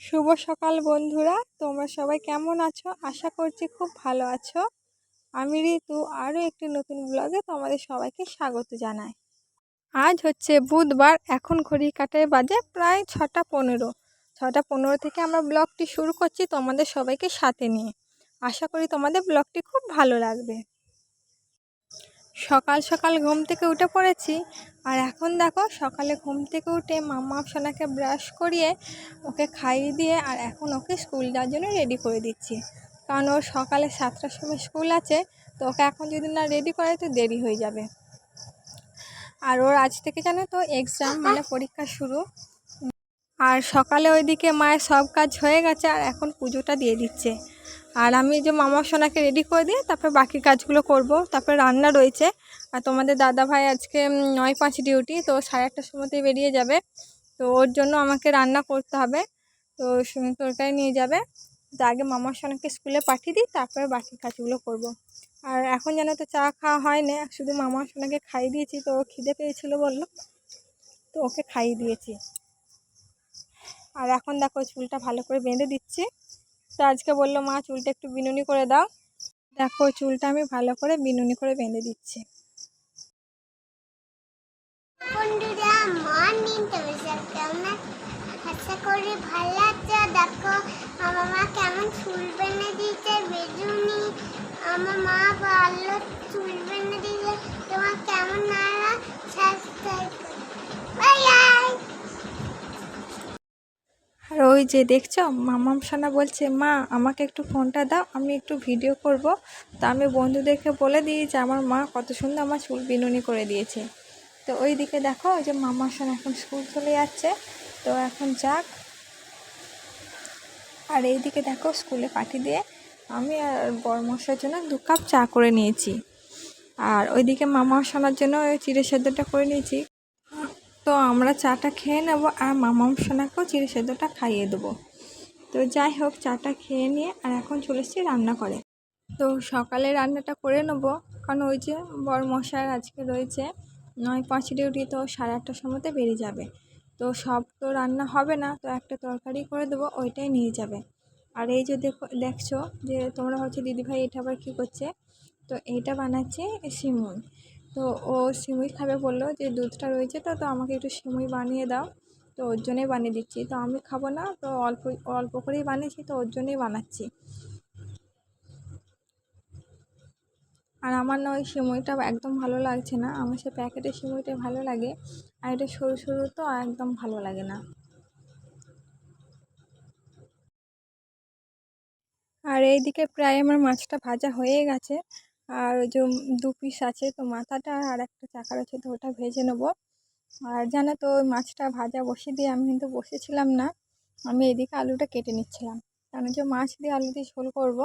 শুভ সকাল বন্ধুরা, তোমরা সবাই কেমন আছো? আশা করছি খুব ভালো আছো। আমি ঋতু, আরও একটি নতুন ব্লগে তোমাদের সবাইকে স্বাগত জানাই। আজ হচ্ছে বুধবার, এখন ঘড়ি কাটায় বাজে প্রায় ছটা পনেরো। ছটা পনেরো থেকে আমরা ব্লগটি শুরু করছি তোমাদের সবাইকে সাথে নিয়ে। আশা করি তোমাদের ব্লগটি খুব ভালো লাগবে। সকাল সকাল ঘুম থেকে উঠে পড়েছি। আর এখন দেখো সকালে ঘুম থেকে উঠে মাম্মা সোনাকে ব্রাশ করিয়ে ওকে খাইয়ে দিয়ে আর এখন ওকে স্কুল যাওয়ার জন্য রেডি করে দিচ্ছি। কারণ ওর সকালে সাতটার সময় স্কুল আছে, তো ওকে এখন যদি না রেডি করে তো দেরি হয়ে যাবে। আর ওর আজ থেকে জানো তো এক্সাম মানে পরীক্ষা শুরু। আর সকালে ওইদিকে মায়ের সব কাজ হয়ে গেছে আর এখন পুজোটা দিয়ে দিচ্ছে। আর আমি যে মামা সোনাকে রেডি করে দিয়ে তারপর বাকি কাজগুলো করব। তারপরে রান্না রয়েছে। আর তোমাদের দাদা ভাই আজকে নয় পাঁচ ডিউটি তো সাড়ে আটটার সময়তেই বেরিয়ে যাবে। তো ওর জন্য আমাকে রান্না করতে হবে। তো তরকারি নিয়ে যাবে। তো আগে মামার সোনাকে স্কুলে পাঠিয়ে দিই, তারপরে বাকি কাজগুলো করব। আর এখন যেন তো চা খাওয়া হয় না, শুধু মামার সোনাকে খাইয়ে দিয়েছি, তো খিদে পেয়েছিল বলল। তো ওকে খাইয়ে দিয়েছি। আর এখন দেখো চুলটা ভালো করে বেঁধে দিচ্ছি। তো আজকে বলল, মা, চুলটা একটু বিনুনি করে দাও। দেখো, চুলটা আমি ভালো করে বিনুনি করে বেঁধে দিচ্ছি। বন্ধুরা মর্নিং তোমার কেমন? আশা করি ভালো আছে। দেখো, আমার মা কেমন চুল বেঁধে দিয়েছে বেজুনি আমার মা ভালো চুল বেঁধে দিয়েছে তোমার কেমন নাড়া সাবস্ক্রাইব বাই বাই আর ওই যে দেখছ, মামাম সোনা বলছে, মা, আমাকে একটু ফোনটা দাও, আমি একটু ভিডিও করব। তো আমি বন্ধুদেরকে বলে যে, আমার মা কত সুন্দর আমার চুল বিনুনি করে দিয়েছে। তো ওই দিকে দেখো, ওই যে মামা সোনা এখন স্কুল চলে যাচ্ছে। তো এখন যাক। আর এই দিকে দেখো, স্কুলে পাঠিয়ে দিয়ে আমি আর বড়মশার জন্য দু কাপ চা করে নিয়েছি। আর ওইদিকে মামা সোনার জন্য ওই চিড়ে সেদ্ধটা করে নিয়েছি। তো আমরা চাটা খেয়ে নেব আর মামাম সোনাকেও চিড়ে সেদ্ধটা খাইয়ে দেবো। তো যাই হোক, চাটা খেয়ে নিয়ে আর এখন চলে এসেছি রান্না করে। তো সকালে রান্নাটা করে নেব, কারণ ওই যে বড় মশার আজকে রয়েছে, নয় পাঁচ ডিউটি তো সাড়ে আটটার সময়তে বেরিয়ে যাবে। তো সব তো রান্না হবে না, তো একটা তরকারি করে দেবো, ওইটাই নিয়ে যাবে। আর এই যে দেখো, দেখছ যে তোমরা হচ্ছে দিদিভাই এটা আবার কী করছে? তো এইটা বানাচ্ছে সিমুই তো ও সিমুই খাবে বলল যে, দুধটা রয়েছে তো তো আমাকে একটু সিমুই বানিয়ে দাও। তো ওর জন্যই বানিয়ে দিচ্ছি। তো আমি খাব না, তো অল্প অল্প করেই বানিয়েছি, তো ওর জন্যই বানাচ্ছি। আর আমার না ওই সিমুইটা একদম ভালো লাগছে না। আমার সে প্যাকেটের সিমুইটা ভালো লাগে। আর এটা সরু সরু তো একদম ভালো লাগে না। আর এইদিকে প্রায় আমার মাছটা ভাজা হয়ে গেছে। আর ওই যে দু পিস আছে, তো মাথাটা আর একটা চাকা রয়েছে তো ওটা ভেজে নেব। আর জানো তো, ওই মাছটা ভাজা বসিয়ে দিয়ে আমি কিন্তু বসেছিলাম না, আমি এদিকে আলুটা কেটে নিচ্ছিলাম। কারণ যে মাছ দিয়ে আলু দিয়ে ঝোল করব,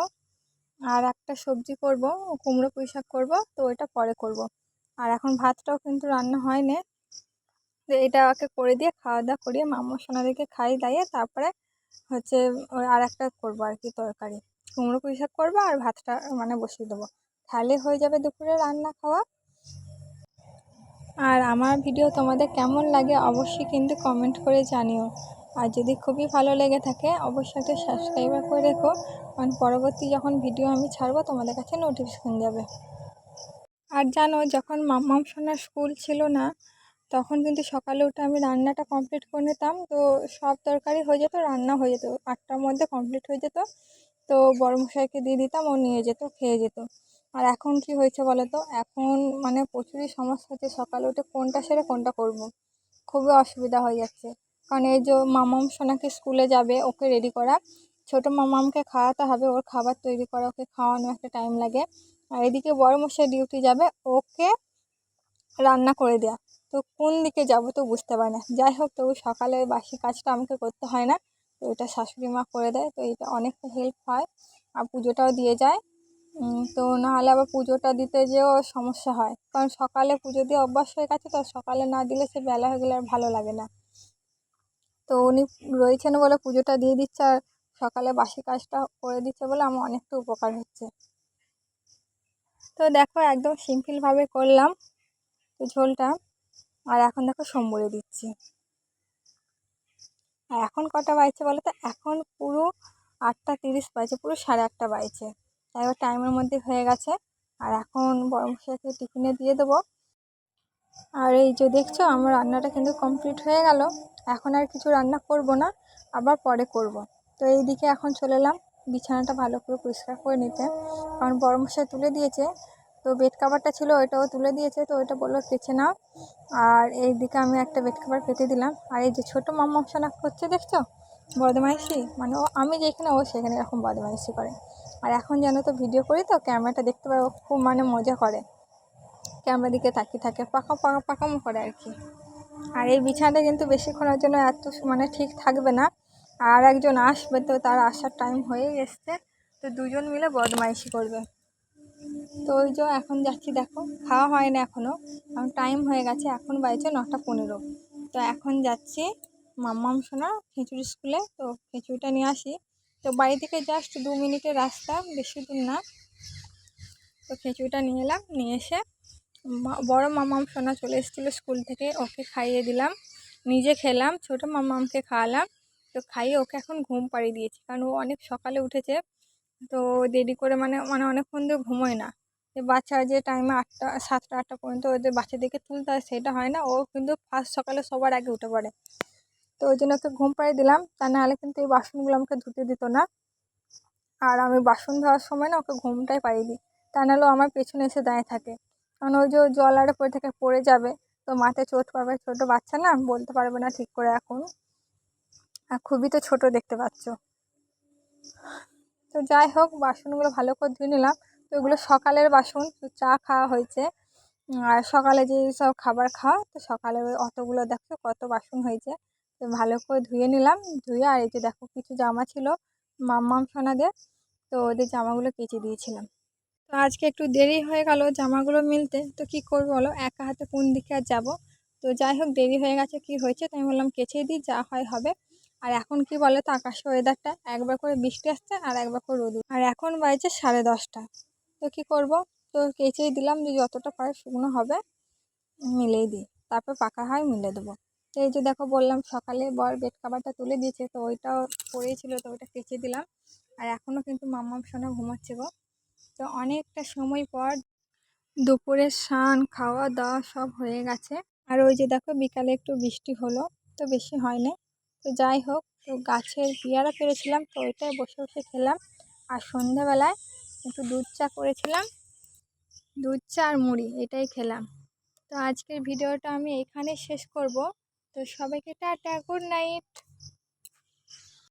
আর একটা সবজি করব, কুমড়ো পুঁই শাক করব, তো ওইটা পরে করব। আর এখন ভাতটাও কিন্তু রান্না হয়নি। তো এটাকে করে দিয়ে খাওয়া দাওয়া করিয়ে মামা সোনাদেরকে খাই দাইয়ে তারপরে হচ্ছে আর একটা করব আর কি তরকারি। কুমড়ো পুঁই শাক করব আর ভাতটা মানে বসিয়ে দেবো। তাহলে হয়ে যাবে দুপুরে রান্না খাওয়া। আর আমার ভিডিও তোমাদের কেমন লাগে অবশ্যই কিন্তু কমেন্ট করে জানিও। আর যদি খুবই ভালো লেগে থাকে, অবশ্যই একটা সাবস্ক্রাইবার করে রেখো। কারণ পরবর্তী যখন ভিডিও আমি ছাড়বো, তোমাদের কাছে নোটিফিকেশান যাবে। আর জানো, যখন মাম্মাম সোনার স্কুল ছিল না, তখন কিন্তু সকালে উঠে আমি রান্নাটা কমপ্লিট করে নিতাম। তো সব তরকারি হয়ে যেত, রান্না হয়ে যেত। আটটার মধ্যে কমপ্লিট হয়ে যেত। তো বড় মশাইকে দিয়ে দিতাম, ও নিয়ে যেত, খেয়ে যেত। আর এখন কি হয়েছে বলো তো এখন মানে প্রচুরই সমস্যা হচ্ছে। সকালে উঠে কোনটা সেরে কোনটা করব। খুবই অসুবিধা হয়ে যাচ্ছে। কারণ এই যে মামাম সোনাকে স্কুলে যাবে ওকে রেডি করা, ছোটো মামামকে খাওয়াতে হবে, ওর খাবার তৈরি করা, ওকে খাওয়ানো একটা টাইম লাগে। আর এদিকে বড় মশাই ডিউটি যাবে, ওকে রান্না করে দেওয়া তো কোন দিকে যাব তো বুঝতে পারি না। যাই হোক, তবু সকালে বাসি কাজটা আমাকে করতে হয় না। তো এটা শাশুড়ি মা করে দেয়, তো এটা অনেকটা হেল্প হয়। আর পুজোটাও দিয়ে যায়। তো নাহলে আবার পুজোটা দিতে যেও সমস্যা হয়। কারণ সকালে পুজো দিয়ে অভ্যাস হয়ে গেছে তো, সকালে না দিলে সে বেলা হয়ে গেলে আর ভালো লাগে না। তো উনি রয়েছেন বলে পুজোটা দিয়ে দিচ্ছে আর সকালে বাসি কাজটা করে দিচ্ছে বলে আমার অনেকটা উপকার হচ্ছে। তো দেখো একদম সিম্পলভাবে করলাম তো ঝোলটা। আর এখন দেখো সম্বরে দিচ্ছি। আর এখন কটা বাজছে বলো তো? এখন পুরো আটটা তিরিশ বাজে পুরো সাড়ে আটটা তাই এবার টাইমের মধ্যে হয়ে গেছে। আর এখন বড় মশাইকে টিফিনে দিয়ে দেবো। আর এই যে দেখছ, আমার রান্নাটা কিন্তু কমপ্লিট হয়ে গেল। এখন আর কিছু রান্না করব না, আবার পরে করব। তো এই দিকে এখন চলে এলাম, বিছানাটা ভালো করে পরিষ্কার করে নিতে। কারণ বড় মশাই তুলে দিয়েছে, তো বেড কাভারটা ছিল, ওইটাও তুলে দিয়েছে, তো ওইটা বলল কেচে নাও। আর এই দিকে আমি একটা বেড কাভার পেতে দিলাম। আর এই যে ছোটো মাম্মা সোনা করছে, দেখছ? বদমাইশি। মানে আমি যেখানে, ও সেখানে এরকম বদমাইশি করে। আর এখন যেন তো ভিডিও করি তো ক্যামেরাটা দেখতে পাবো খুব মানে মজা করে। ক্যামেরা দিকে তাকিয়ে থাকে, পাকা পাকা পাকামো করে আর কি। আর এই বিছানাটা কিন্তু বেশিক্ষণের জন্য এত মানে ঠিক থাকবে না। আর একজন আসবে তো, তার আসার টাইম হয়ে এসছে তো দুজন মিলে বদমাইশি করবে। তো ওই যে এখন যাচ্ছি, দেখো, খাওয়া হয় না এখনও কারণ টাইম হয়ে গেছে, এখন বাজছে নটা পনেরো। তো এখন যাচ্ছি মাম্মাম সোনা খিচুড়ি স্কুলে তো খিচুড়িটা নিয়ে আসি। তো বাড়ি থেকে জাস্ট দু মিনিটের রাস্তা, বেশি দূর না। তো খিচুড়িটা নিয়ে এলাম, নিয়ে এসে বড় মামাম সোনা চলে এসেছিল স্কুল থেকে, ওকে খাইয়ে দিলাম। নিজে খেলাম, ছোটো মামামকে খাওয়ালাম। তো খাইয়ে ওকে এখন ঘুম পাড়িয়ে দিয়েছি, কারণ ও অনেক সকালে উঠেছে। তো দেরি করে মানে মানে অনেকক্ষণ ধরে ঘুমোয় না। বাচ্চারা যে টাইমে আটটা, সাতটা, আটটা পর্যন্ত ওদের বাচ্চাদেরকে তুলতে হয়, সেটা হয় না। ও কিন্তু ফার্স্ট সকালে সবার আগে উঠে পড়ে। তো ওই জন্য ওকে ঘুম পাড়িয়ে দিলাম। তা নাহলে কিন্তু এই বাসনগুলো আমাকে ধুতে দিত না। আর আমি বাসন ধোয়ার সময় না ওকে ঘুমটাই পাড়িয়ে দিই। তা নাহলে ও আমার পেছনে এসে দাঁড়িয়ে থাকে। কারণ ওই যে জল আরে পড়ে থেকে, পড়ে যাবে। তো মাথায় চোট পাবে ছোটো বাচ্চা না, বলতে পারবে না ঠিক করে এখন। আর খুবই তো ছোট দেখতে পাচ্ছ। তো যাই হোক, বাসনগুলো ভালো করে ধুয়ে নিলাম। তো এগুলো সকালের বাসন, তো চা খাওয়া হয়েছে। আর সকালে যে সব খাবার খাওয়া, তো সকালে অতগুলো দেখো কত বাসন হয়েছে। ভালো করে ধুয়ে নিলাম। ধুয়ে আর এই যে দেখো কিছু জামা ছিল মাম্মাম সোনাদের, তো ওদের জামাগুলো কেচে দিয়েছিলাম। তো আজকে একটু দেরি হয়ে গেল জামাগুলো মিলতে, তো কি করব বলো? একা হাতে কোন দিকে আর যাব? তো যাই হোক, দেরি হয়ে গেছে, কি হয়েছে তাই বললাম কেচেই দিই, যা হয় হবে। আর এখন কি বলে তো, আকাশের ওয়েদারটা একবার করে বৃষ্টি আসছে আর একবার করে রোদ আর এখন বাজছে সাড়ে দশটা। তো কি করব? তো কেচেই দিলাম যে যতটা পারে শুকনো হবে, মিলেই দিই। তারপর পাকা হয় মিলে দেবো। তো এই যে দেখো বললাম সকালে বর বেড কাভারটা তুলে দিয়েছে, তো ওইটাও পড়েছিল তো ওইটা কেচে দিলাম। আর এখনও কিন্তু মাম্মাম সোনা ঘুমাচ্ছে গো। তো অনেকটা সময় পর দুপুরে স্নান, খাওয়া দাওয়া সব হয়ে গেছে। আর ওই যে দেখো বিকালে একটু বৃষ্টি হলো, তো বেশি হয়নি। তো যাই হোক, তো গাছের পেয়ারা পেরেছিলাম, তো ওইটাই বসে বসে খেলাম। আর সন্ধ্যাবেলায় একটু দুধ চা করেছিলাম, দুধ চা আর মুড়ি, এটাই খেলাম। তো আজকের ভিডিওটা আমি এখানে শেষ করব। তো সবাইকে টাটা গুড নাইট।